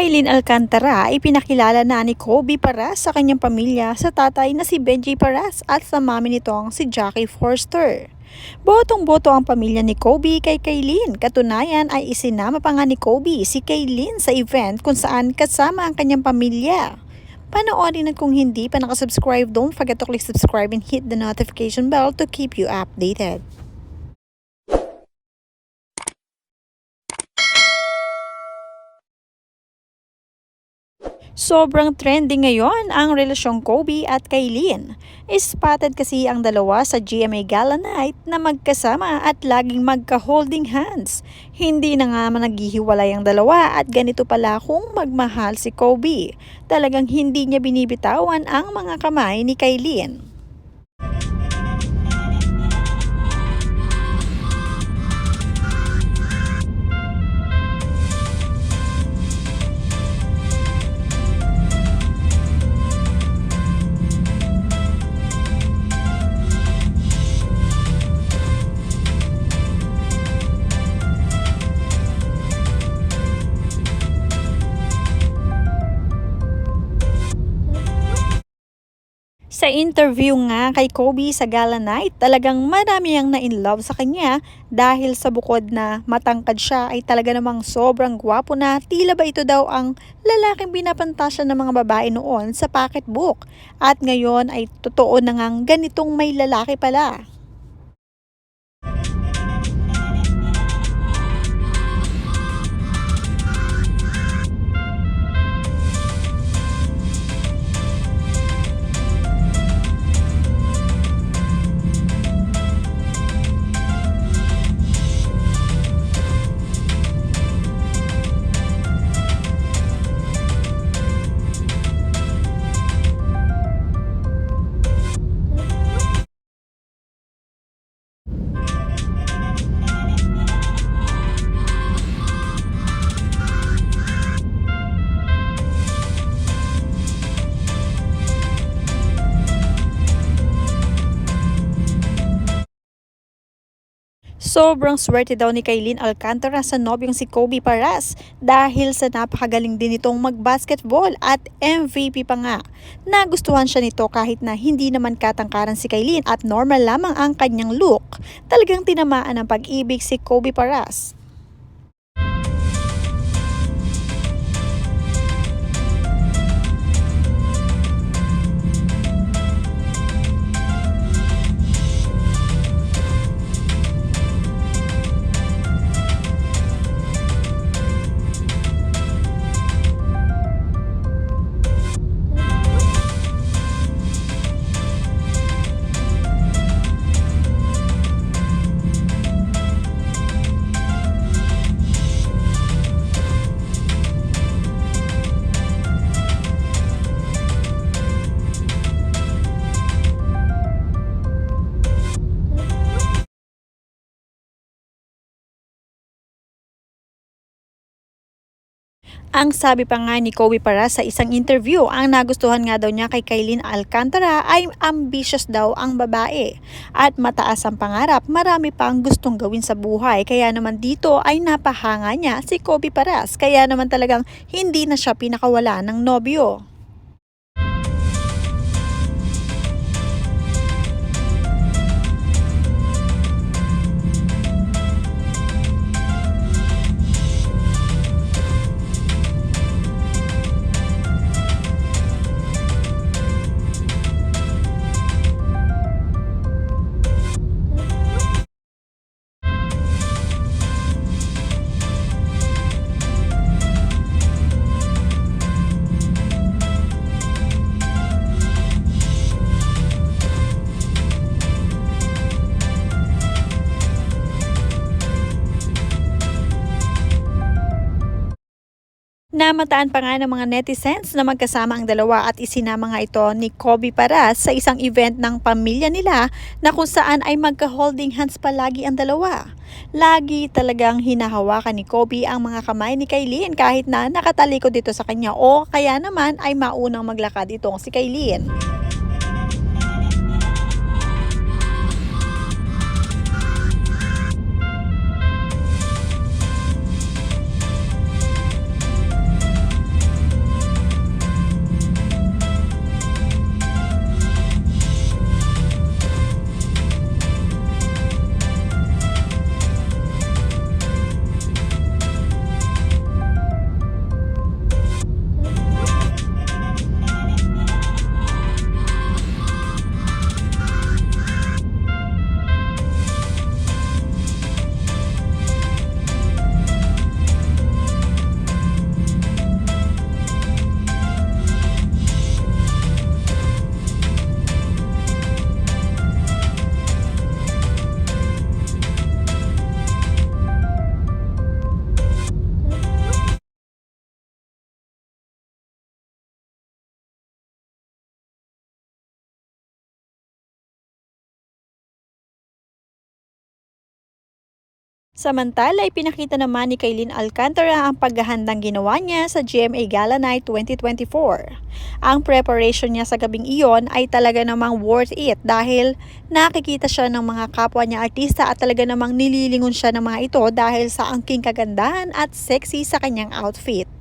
Kailin Alcantara ay pinakilala na ni Kobe Paras sa kanyang pamilya sa tatay na si Benji Paras at sa mami nitong si Jackie Forster. Botong-boto ang pamilya ni Kobe kay Kailin. Katunayan ay isinama pa nga ni Kobe si Kailin sa event kung saan kasama ang kanyang pamilya. Panoorin at kung hindi pa nakasubscribe, don't forget to click subscribe and hit the notification bell to keep you updated. Sobrang trending ngayon ang relasyong Kobe at Kailin. Spotted kasi ang dalawa sa GMA Gala Night na magkasama at laging magka-holding hands. Hindi na nga naghihiwalay ang dalawa at ganito pala kung magmahal si Kobe. Talagang hindi niya binibitawan ang mga kamay ni Kailin. Interview nga kay Kobe sa Gala Night, talagang marami ang na-in-love sa kanya dahil sa bukod na matangkad siya ay talaga namang sobrang gwapo na tila ba ito daw ang lalaking binapantasya ng mga babae noon sa pocketbook. At ngayon ay totoo na ngang ganitong may lalaki pala. Sobrang swerte daw ni Kailin Alcantara sa nobyong si Kobe Paras dahil sa napakagaling din itong mag-basketball at MVP pa nga. Nagustuhan siya nito kahit na hindi naman katangkaran si Kailin at normal lamang ang kanyang look. Talagang tinamaan ng pag-ibig si Kobe Paras. Ang sabi pa nga ni Kobe para sa isang interview, ang nagustuhan nga daw niya kay Kailin Alcantara ay ambitious daw ang babae. At mataas ang pangarap, marami pang gustong gawin sa buhay. Kaya naman dito ay napahanga niya si Kobe Paras. Kaya naman talagang hindi na siya pinakawala ng nobyo. Namataan pa nga ng mga netizens na magkasama ang dalawa at isinama nga ito ni Kobe Paras sa isang event ng pamilya nila na kung saan ay magka-holding hands palagi ang dalawa. Lagi talagang hinahawakan ni Kobe ang mga kamay ni Kailin kahit na nakatalikod dito sa kanya o kaya naman ay maunang maglakad itong si Kailin. Samantala, ipinakita naman ni Kaylin Alcantara ang paghahandang ginawa niya sa GMA Gala Night 2024. Ang preparation niya sa gabing iyon ay talaga namang worth it dahil nakikita siya ng mga kapwa niya artista at talaga namang nililingon siya ng mga ito dahil sa angking kagandahan at sexy sa kanyang outfit.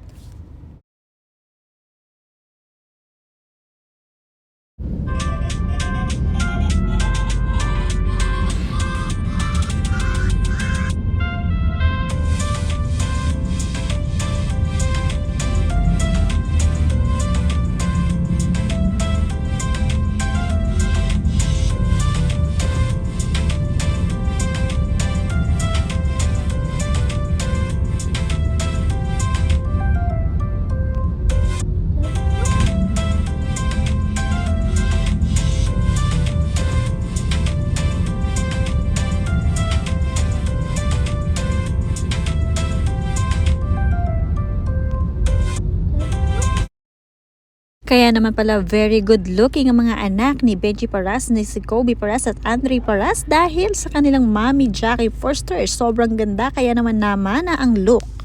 Kaya naman pala very good looking ang mga anak ni Benji Paras, ni si Kobe Paras at Andre Paras dahil sa kanilang mommy Jackie Forster. Sobrang ganda kaya naman naman na ang look.